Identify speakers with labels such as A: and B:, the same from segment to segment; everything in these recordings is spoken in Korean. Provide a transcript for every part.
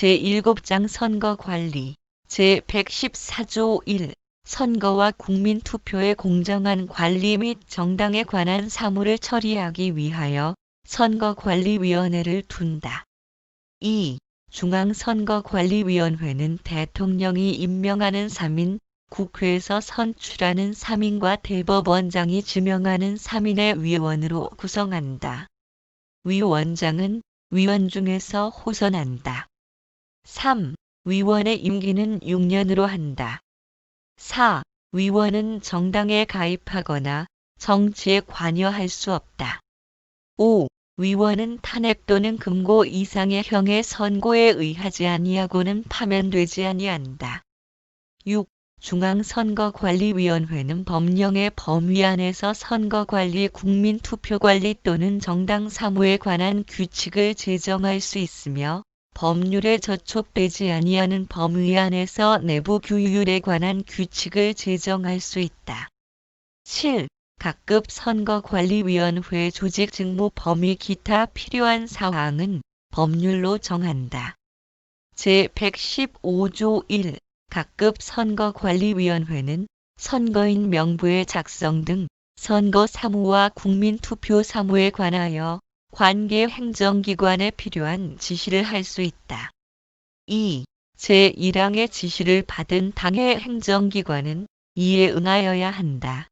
A: 제7장 선거관리 제114조 1 선거와 국민투표의 공정한 관리 및 정당에 관한 사무를 처리하기 위하여 선거관리위원회를 둔다. 2. 중앙선거관리위원회는 대통령이 임명하는 3인, 국회에서 선출하는 3인과 대법원장이 지명하는 3인의 위원으로 구성한다. 위원장은 위원 중에서 호선한다. 3. 위원의 임기는 6년으로 한다. 4. 위원은 정당에 가입하거나 정치에 관여할 수 없다. 5. 위원은 탄핵 또는 금고 이상의 형의 선고에 의하지 아니하고는 파면되지 아니한다. 6. 중앙선거관리위원회는 법령의 범위 안에서 선거관리 국민투표관리 또는 정당 사무에 관한 규칙을 제정할 수 있으며 법률에 저촉되지 아니하는 범위 안에서 내부 규율에 관한 규칙을 제정할 수 있다. 7. 각급 선거관리위원회 조직 직무 범위 기타 필요한 사항은 법률로 정한다. 제115조 1 각급 선거관리위원회는 선거인 명부의 작성 등 선거 사무와 국민투표 사무에 관하여 관계 행정기관에 필요한 지시를 할 수 있다. 2. 제1항의 지시를 받은 당의 행정기관은 이에 응하여야 한다.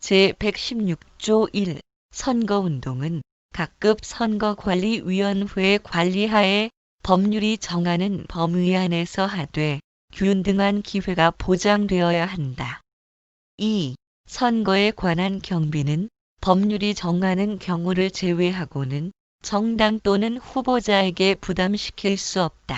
A: 제116조 1 선거운동은 각급 선거관리위원회 관리하에 법률이 정하는 범위 안에서 하되 균등한 기회가 보장되어야 한다. 2. 선거에 관한 경비는 법률이 정하는 경우를 제외하고는 정당 또는 후보자에게 부담시킬 수 없다.